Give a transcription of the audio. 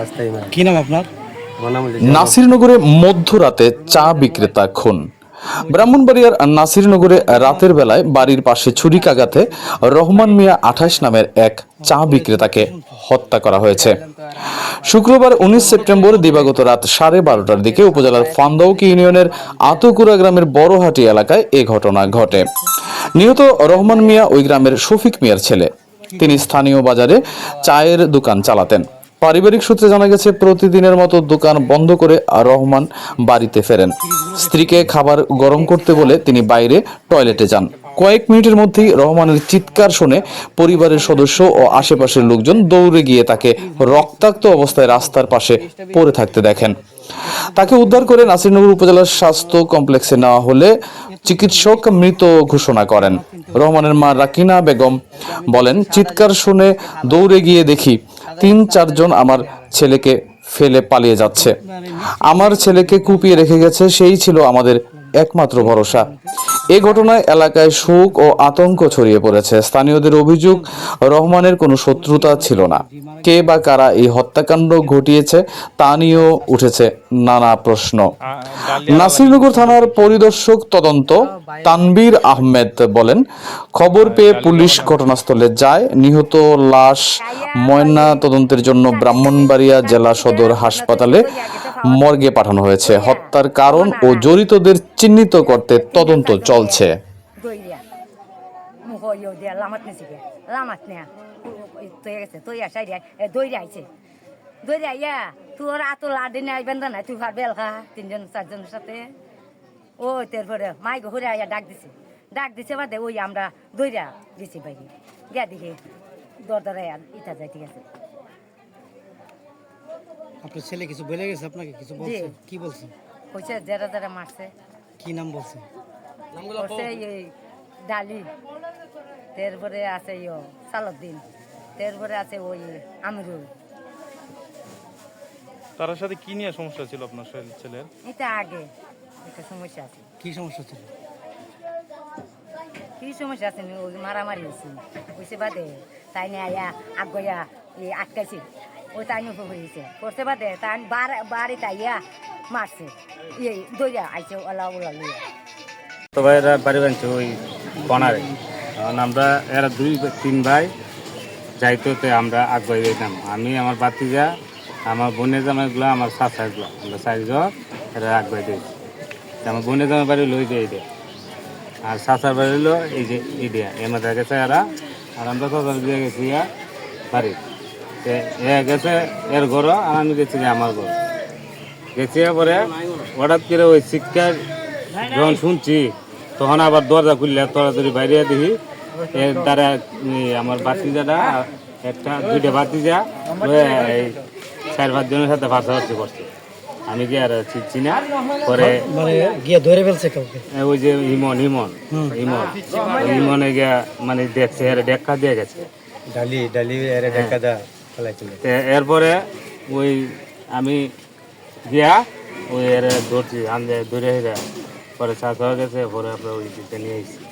রাস্তায় মারা। কি নাম আপনার? আমার নাম হলো নাসিরনগরে মধ্যরাতে চা বিক্রেতা খুন। ব্রাহ্মণবাড়িয়ার নাসিরনগরে রাতের বেলায় বাড়ির পাশে ছুরিকাঘাতে রহমান মিয়া আঠাশ নামের এক চা বিক্রেতাকে হত্যা করা হয়েছে। শুক্রবার উনিশ সেপ্টেম্বর দিবাগত রাত সাড়ে বারোটার দিকে উপজেলার ফান্দাউকি ইউনিয়নের আতকুরা গ্রামের বড়হাটি এলাকায় এ ঘটনা ঘটে। নিহত রহমান মিয়া ওই গ্রামের শফিক মিয়ার ছেলে। তিনি স্থানীয় বাজারে চায়ের দোকান চালাতেন। পারিবারিক সূত্রে জানা গেছে, প্রতিদিনের মতো দোকান বন্ধ করে রহমান বাড়িতে ফেরেন। স্ত্রীকে খাবার গরম করতে বলে তিনি বাইরে টয়লেটে যান। কয়েক মিনিটের মধ্যেই রহমানের চিৎকার শুনে পরিবারের সদস্য ও আশেপাশের লোকজন দৌড়ে গিয়ে তাকে রক্তাক্ত অবস্থায় রাস্তার পাশে পড়ে থাকতে দেখেন। তাকে উদ্ধার করে নাসিরনগর উপজেলার স্বাস্থ্য কমপ্লেক্সে নেওয়া হলে চিকিৎসক মৃত ঘোষণা করেন। রহমানের মা রাকিনা বেগম বলেন, চিৎকার শুনে দৌড়ে গিয়ে দেখি তিন, চারজন আমার ছেলেকে ফেলে পালিয়ে যাচ্ছে। আমার ছেলেকে কুপিয়ে রেখে গেছে, সেই ছিল আমাদের একমাত্র ভরসা। এ ঘটনায় এলাকায় শোক ও আতঙ্ক ছড়িয়ে পড়েছে। স্থানীয়দের অভিযোগ, রহমানের কোনো শত্রুতা ছিল না। কে বা কারা এই হত্যাকাণ্ড ঘটিয়েছে তা নিয়েও উঠেছে নানা প্রশ্ন। নাসিরনগর থানার পরিদর্শক তদন্ত তানবীর আহমেদ বলেন, খবর পেয়ে পুলিশ ঘটনাস্থলে যায়। নিহত লাশ ময়না তদন্তের জন্য ব্রাহ্মণবাড়িয়া জেলা সদর হাসপাতালে মর্গে পাঠানো হয়েছে। হত্যার কারণ ও জড়িতদের চিহ্নিত করতে তদন্ত চলছে। দইয়া মুখ ইয়ে দিয়া লামাত নিছি গে লামাত নেয়া তৈ গেছে তৈ আসাই দিয়া দইরে আইছে দইরে আইয়া তোর আতো লাডি নাই বেন্দা নাই তুই ভার বেল খা তিনজন চারজনের সাথে ও তারপরে মাই ঘুরে আইয়া ডাক দিছে ডাক দিছে বাদে ওই আমরা দইরা দিছি বাইরে গিয়া দেখি দরদারে ইটা যাই ঠিক আছে আপনার ছেলে কিছু বলে গেছে আপনাকে? কিছু বলছে? কি বলছে? কইছে যারা যারা মারছে। কি নাম বলছে? এই ডালি তারপরে আছে ইয়ো সালুদ্দিন তারপরে আছে ওই আমিরুল। তার সাথে কি নিয়ে সমস্যা ছিল আপনার ছেলে- ছেলের? এটা আগে একটা সমস্যা আছে। কি সমস্যা ছিল? কি সমস্যা আছে? নি? ওই মারামারি হয়েছে। হয়েছে বাদে তাই নিয়ে আয়া আগয়া এই আটকাইছে। ওই তাই নিয়ে হয়েছে করছে। বাদে তাই বাড়িতে আইয়া মারছে। এই দইয়া আইছে ওলা ওলা লইয়া। তবে এরা বাড়ি বানছে ওই কনারে কারণ আমরা এরা দুই তিন ভাই। হতে আমরা আগুয়াই যেতাম আমি, আমার বাতিজা আমার বোনের জামাইগুলো আমার চাচাগুলো আমরা চারজন এরা আগুয়াই দিয়েছি আমার বোনের জামাই বাড়ি লই দিয়ে দেয় আর চাচার বাড়ি হলো এই যে ইডিয়া মধ্যে গেছে এরা, আর আমরা চাচার দিয়ে গেছি বাড়ি। এ গেছে এর ঘর, আর আমি গেছি যে আমার ঘর। গেছি পরে হঠাৎ করে ওই শিক্ষার যখন শুনছি, তখন আবার দরজা খুললে, তাড়াতাড়ি বাইরে দেখি এর দ্বারা আমার বাতিজাটা আর একটা দুইটা বাতিজা এই চার পাঁচ জনের সাথে ভাষাভাষি করছে। আমি কি আর চিনছি না পরে মানে গিয়ে ধরে ফেলছে কাউকে? ওই যে ইমন ইমন ইমন ইমনে গিয়া মানে দেখছে এর দেখা দিয়ে গেছে। ডালি ডালি এর ঢাকা দা ফেলাইছিল। এরপরে ওই আমি গিয়া ওই এর ধরছি আনতে ধরে পরে শ্বাস হয়ে গেছে পরে আপনার ওই দিকে নিয়ে এসেছি